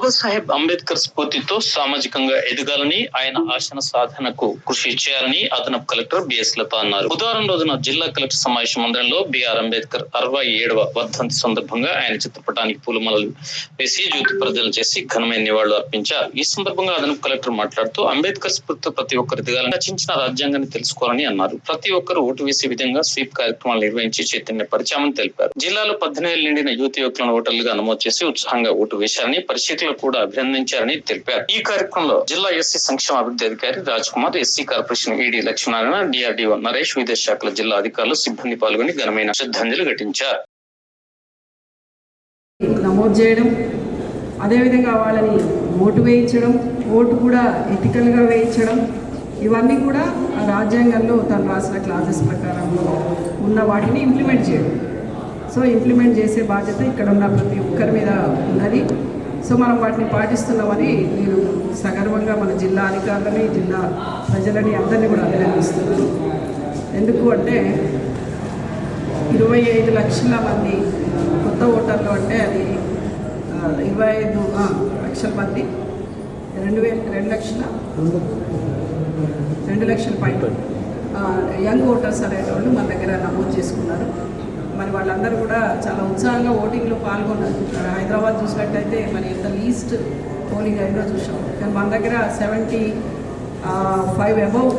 బాబాసాహెబ్ అంబేద్కర్ స్ఫూర్తితో సామాజికంగా ఎదగాలని ఆయన ఆశన సాధనకు కృషి చేయాలని అదనపు కలెక్టర్ బిఎస్ లత అన్నారు. బుధవారం రోజున జిల్లా కలెక్టర్ సమావేశ మందిరంలో బిఆర్ అంబేద్కర్ అరవై ఏడవ వర్ధంతి సందర్భంగా ఆయన చిత్రపటానికి పూలమాలలు వేసి జ్యోతి ప్రజలు చేసి ఘనమైన నివాళులు అర్పించారు. ఈ సందర్భంగా అదనపు కలెక్టర్ మాట్లాడుతూ అంబేద్కర్ స్ఫూర్తితో ప్రతి ఒక్కరు ఎదగాలని రచించిన రాజ్యాంగాన్ని తెలుసుకోవాలని అన్నారు. ప్రతి ఒక్కరు ఓటు వేసే విధంగా స్వీప్ కార్యక్రమాలు నిర్వహించి చైతన్య పరిచయమని తెలిపారు. జిల్లాలో పద్దెనిమిది నిండిన యువతి యువకులను ఓటర్లుగా నమోదు చేసి ఉత్సాహంగా ఓటు వేశారని అధికారులు కూడా అభినందించారని తెలిపారు. ఈ కార్యక్రమంలో జిల్లా ఎస్సీ సంక్షేమ అభివృద్ధి అధికారి Raj Kumar SC corporation ED Lakshminarayana DRDO Naresh విదేశ శాఖల జిల్లా అధికారులు సిబ్బంది పాల్గొని ఘనమైన శ్రద్ధాంజలి ఘటించారు. నమోదు చేయడం అదేవిధంగా వాళ్ళని ఓటు వేయించడం ఓటు కూడా ఎథికల్గా వేయించడం ఇవన్నీ కూడా ఆ రాజ్యాంగంలో తను రాసిన క్లాసెస్ ప్రకారంలో ఉన్న వాటిని ఇంప్లిమెంట్ చేయడం. సో ఇంప్లిమెంట్ చేసే బాధ్యత ఇక్కడ ఉన్న ప్రతి ఒక్కరి మీద ఉన్నది. సో మనం వాటిని పాటిస్తున్నామని నేను సగర్వంగా మన జిల్లా అధికారులని జిల్లా ప్రజలని అందరినీ కూడా అభినందిస్తున్నాను. ఎందుకు అంటే ఇరవై ఐదు లక్షల మంది కొత్త ఓటర్లు అంటే అది ఇరవై ఐదు లక్షల మంది. రెండు వేల రెండు లక్షల? రెండు లక్షల పైన. యంగ్ ఓటర్స్ అనేటోళ్ళు మన దగ్గర నమోదు చేసుకున్నారు. మరి వాళ్ళందరూ కూడా చాలా ఉత్సాహంగా ఓటింగ్లో పాల్గొన్నారు. హైదరాబాద్ చూసినట్టయితే మరి ఎంత లీస్ట్ పోలింగ్ అయిందో చూసాం కానీ మన దగ్గర seventy five above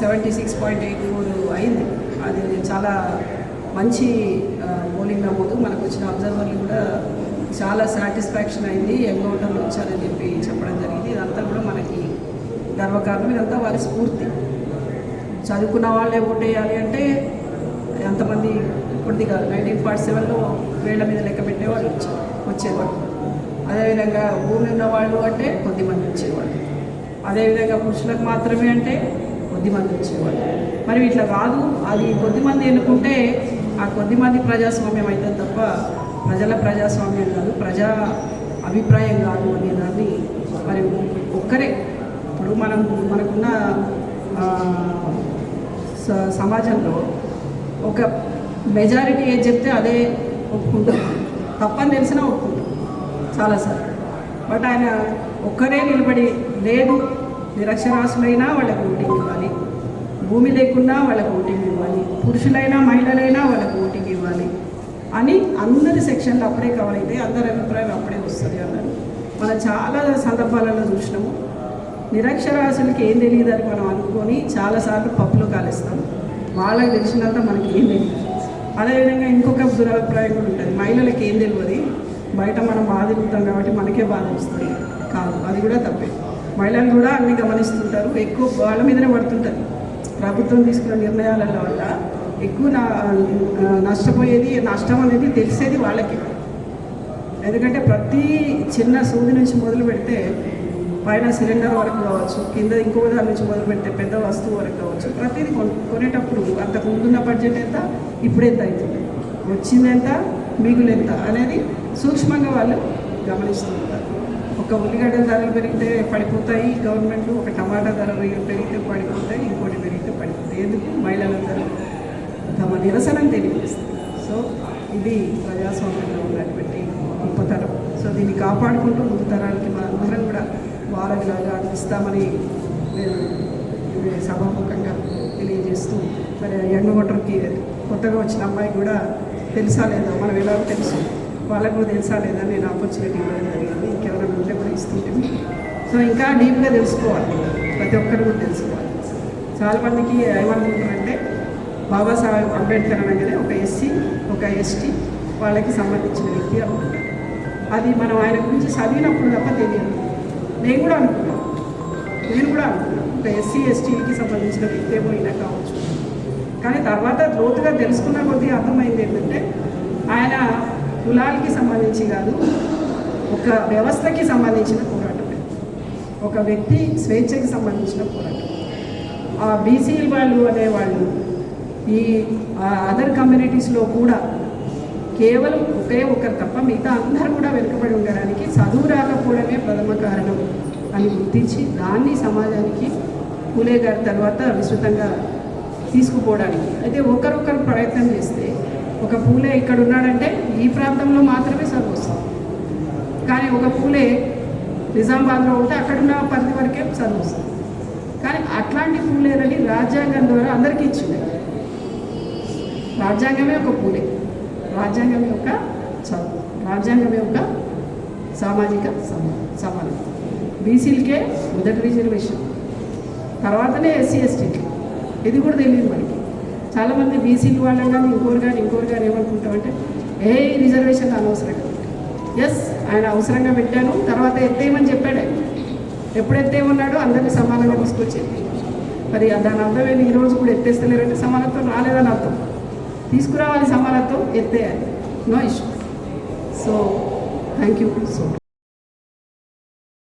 seventy six point eight four అయింది. అది చాలా మంచి పోలింగ్ నమోదు మనకు వచ్చిన అబ్జర్వర్లు కూడా చాలా సాటిస్ఫాక్షన్ అయింది. ఎన్కౌంటర్లు వచ్చారని చెప్పి చెప్పడం జరిగింది. ఇదంతా కూడా మనకి గర్వకారణం. ఇదంతా వారి స్ఫూర్తి. చదువుకున్న వాళ్ళే ఓటేయాలి అంటే ఎంతమంది ఇప్పటిది కాదు. నైన్టీన్ ఫార్టీ సెవెన్లో వేళ్ళ మీద లెక్క పెట్టేవాళ్ళు వచ్చేవాళ్ళు. అదేవిధంగా భూమి ఉన్న వాళ్ళు అంటే కొద్దిమంది వచ్చేవాళ్ళు. అదేవిధంగా పురుషులకు మాత్రమే అంటే కొద్దిమంది వచ్చేవాళ్ళు. మరి ఇట్లా కాదు. అది కొద్దిమంది ఎన్నుకుంటే ఆ కొద్దిమంది ప్రజాస్వామ్యం అయితే తప్ప ప్రజల ప్రజాస్వామ్యం కాదు ప్రజా అభిప్రాయం కాదు అనే దాన్ని మరి ఒక్కరే. ఇప్పుడు మనం మనకున్న స- సమాజంలో ఒక మెజారిటీ ఏది చెప్తే అదే ఒప్పుకుంటాం. తప్పని తెలిసినా ఒప్పుకుంటాం. చాలాసార్లు బట్ ఆయన ఒక్కరే నిలబడి లేదు నిరక్షరాస్యులైనా వాళ్ళకి ఓటింగ్ ఇవ్వాలి. భూమి లేకున్నా వాళ్ళకి ఓటింగ్ ఇవ్వాలి. పురుషులైనా మహిళలైనా వాళ్ళకి ఓటింగ్ ఇవ్వాలి. అని అందరి సెక్షన్లు అప్పుడే కవర్ అయితే అందరి అభిప్రాయం అప్పుడే వస్తుంది అన్నారు. మనం చాలా సందర్భాలలో చూసినాము. నిరక్షరాస్యులకి ఏం తెలియదు అని మనం అనుకొని చాలాసార్లు పప్పులు కాలుస్తాం. వాళ్ళకి తెలిసినంత మనకి ఏం తెలియదు. అదేవిధంగా ఇంకొక దురభిప్రాయం కూడా ఉంటుంది. మహిళలకి ఏం తెలియదు. బయట మనం బాధ తిరుగుతాం కాబట్టి మనకే బాధ వస్తుంది. కాదు అది కూడా తప్పే. మహిళలు కూడా అన్ని గమనిస్తుంటారు. ఎక్కువ వాళ్ళ మీదనే పడుతుంటారు. ప్రభుత్వం తీసుకున్న నిర్ణయాల వల్ల ఎక్కువ నా నష్టపోయేది నష్టం అనేది తెలిసేది వాళ్ళకి. ఎందుకంటే ప్రతి చిన్న సూది నుంచి మొదలు పెడితే పైన సిలిండర్ వరకు కావచ్చు కింద ఇంకో దాని నుంచి మొదలు పెడితే పెద్ద వస్తువు వరకు కావచ్చు ప్రతిదీ కొనేటప్పుడు అంతకు ముందున్న బడ్జెట్ ఎంత ఇప్పుడు ఎంత అవుతుంది? వచ్చింది ఎంత మిగులెంత అనేది సూక్ష్మంగా వాళ్ళు గమనిస్తుంటారు. ఒక ఉల్లిగడ్డ ధరలు పెరిగితే పడిపోతాయి గవర్నమెంట్ ఒక టమాటా ధరలు పెరిగితే పడిపోతాయి ఇంకోటి పెరిగితే పడిపోతాయి. ఎందుకు? మహిళలందరూ తమ నిరసనం తెలియజేస్తారు సో ఇది ప్రజాస్వామ్యంలో ఉన్నటువంటి గొప్పతనం. సో దీన్ని కాపాడుకుంటూ ముందు తరాలకి మనందరం కూడా వారధిలాగా ఇస్తామని నేను సభాముఖంగా తెలియజేస్తూ మరి యంగ్ ఓటర్కి కొత్తగా వచ్చిన అమ్మాయి కూడా తెలుసా లేదా? మనం ఎలా తెలుసు? వాళ్ళకు కూడా తెలుసా లేదా? నేను ఆపర్చునిటీ ఇవ్వడం జరిగింది. ఇంకెవరైనా ఉంటే కూడా ఇస్తుంటే సో ఇంకా డీప్గా తెలుసుకోవాలి. ప్రతి ఒక్కరు కూడా తెలుసుకోవాలి. చాలామందికి ఏమనుకుంటారంటే బాబాసాహెబ్ అంబేద్కర్ అనగానే ఒక ఎస్సీ ఒక ఎస్టీ వాళ్ళకి సంబంధించిన వ్యక్తి అనుకుంటారు. అది మనం ఆయన గురించి చదివినప్పుడు తప్ప తెలియదు. నేను కూడా అనుకున్నాను నేను కూడా అనుకున్నాను ఒక ఎస్సీ ఎస్టీకి సంబంధించిన వ్యక్తి ఏమో ఈయన కావచ్చు. కానీ తర్వాత లోతుగా తెలుసుకున్న కొద్దీ అర్థమైంది ఏంటంటే ఆయన కులాలకి సంబంధించి కాదు ఒక వ్యవస్థకి సంబంధించిన పోరాటమే ఒక వ్యక్తి స్వేచ్ఛకి సంబంధించిన పోరాటం. ఆ బీసీ వాళ్ళు అనేవాళ్ళు ఈ అదర్ కమ్యూనిటీస్లో కూడా కేవలం ఒకే ఒకరు తప్ప మిగతా అందరూ కూడా వెనుకబడి ఉండడానికి చదువు రాకపోవడమే ప్రథమ కారణం అని గుర్తించి దాన్ని సమాజానికి పూలే గారి తర్వాత విస్తృతంగా తీసుకుపోవడానికి. అయితే ఒకరొకరు ప్రయత్నం చేస్తే ఒక పూలే ఇక్కడ ఉన్నాడంటే ఈ ప్రాంతంలో మాత్రమే చదువు వస్తుంది. కానీ ఒక పూలే నిజామాబాద్లో ఉంటే అక్కడున్న పరిధి వరకే చదువు వస్తుంది. కానీ అట్లాంటి పూలేరని రాజ్యాంగం ద్వారా అందరికీ ఇచ్చింది. రాజ్యాంగమే ఒక పూలే. రాజ్యాంగం యొక్క రాజ్యాంగం యొక్క సామాజిక సమా బీసీలకే మొదటి రిజర్వేషన్. తర్వాతనే ఎస్సీ ఎస్టీకి ఇది కూడా తెలియదు మనకి. చాలామంది బీసీలు వాళ్ళని కానీ ఇంకోరు కానీ ఇంకోరు కానీ ఏమనుకుంటామంటే ఏ రిజర్వేషన్ అనవసరంగా ఎస్ ఆయన అవసరంగా పెట్టాను తర్వాత ఎత్తేయమని చెప్పాడే. ఎప్పుడు ఎత్తేయమన్నాడో అందరినీ సమానంగా తీసుకొచ్చేది. మరి దాని అర్థం ఏంటి? ఈ రోజు కూడా ఎత్తేస్తలేరంటే సమానత్వం రాలేదని అర్థం. తీసుకురావాలి సమానత్వం ఎత్తేయాలి. No issue. So thank you so